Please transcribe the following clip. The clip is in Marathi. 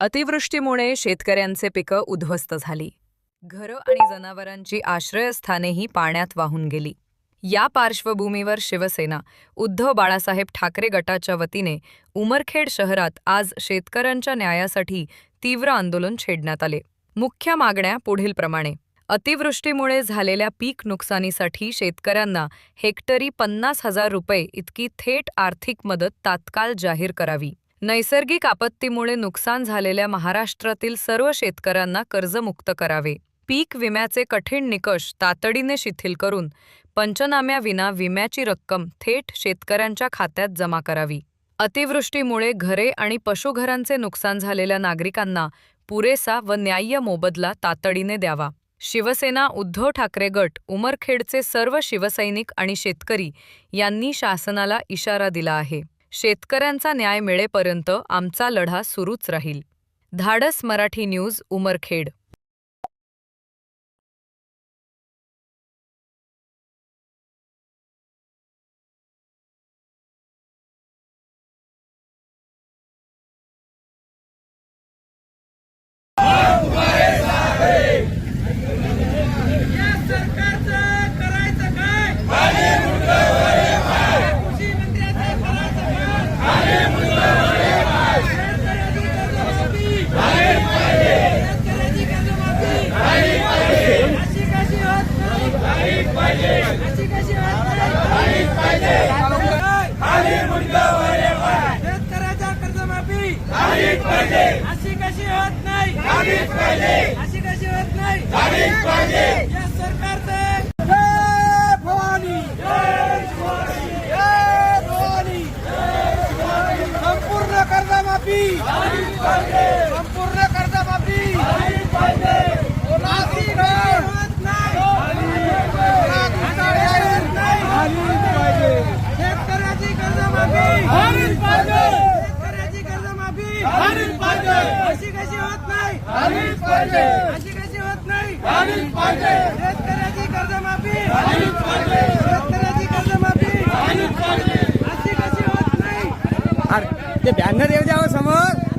अतिवृष्टीमुळे शेतकऱ्यांचे पिकं उद्ध्वस्त झाली. घरं आणि जनावरांची आश्रयस्थानेही पाण्यात वाहून गेली. या पार्श्वभूमीवर शिवसेना उद्धव बाळासाहेब ठाकरे गटाच्या वतीने उमरखेड शहरात आज शेतकऱ्यांच्या न्यायासाठी तीव्र आंदोलन छेडण्यात आले. मुख्य मागण्या पुढीलप्रमाणे अतिवृष्टीमुळे झालेल्या पीक नुकसानीसाठी शेतकऱ्यांना हेक्टरी पन्नास हजार रुपये इतकी थेट आर्थिक मदत तात्काळ जाहीर करावी. नैसर्गिक आपत्तीमुळे नुकसान झालेल्या महाराष्ट्रातील सर्व शेतकऱ्यांना कर्जमुक्त करावे. पीक विम्याचे कठीण निकष तातडीने शिथिल करून पंचनाम्याविना विम्याची रक्कम थेट शेतकऱ्यांच्या खात्यात जमा करावी. अतिवृष्टीमुळे घरे आणि पशुघरांचे नुकसान झालेल्या नागरिकांना पुरेसा व न्याय्य मोबदला तातडीने द्यावा. शिवसेना उद्धव ठाकरे गट उमरखेडचे सर्व शिवसैनिक आणि शेतकरी यांनी शासनाला इशारा दिला आहे. शेतकऱ्यांचा न्याय मिळेपर्यंत आमचा लढा सुरूच राहील. धाडस मराठी न्यूज उमरखेड या सरकारचं करायचं काय कृषी मंत्र्याचं करायचं काय शेतकऱ्याची कर्जमाफी शेतकऱ्याची कर्जमाफी अशी कशी होत नाही अशी कशी होत नाही शेतकऱ्याच्या कर्जमाफी अशी कशी होत नाही अशी कशी होत नाही या सरकारचं संपूर्ण कर्जमाफी संपूर्ण कर्जमाफी नासी काय होत नाही नासी काय होत नाही शेतकऱ्याची कर्जमाफी शेतकऱ्याची कर्जमाफी अशी कशी होत नाही? अशी कशी होत नाही? शेतकऱ्याची कर्जमाफी! शेतकऱ्याची कर्जमाफी! अशी कशी होत नाही? अरे ते बॅनर येऊ द्यावं समोर.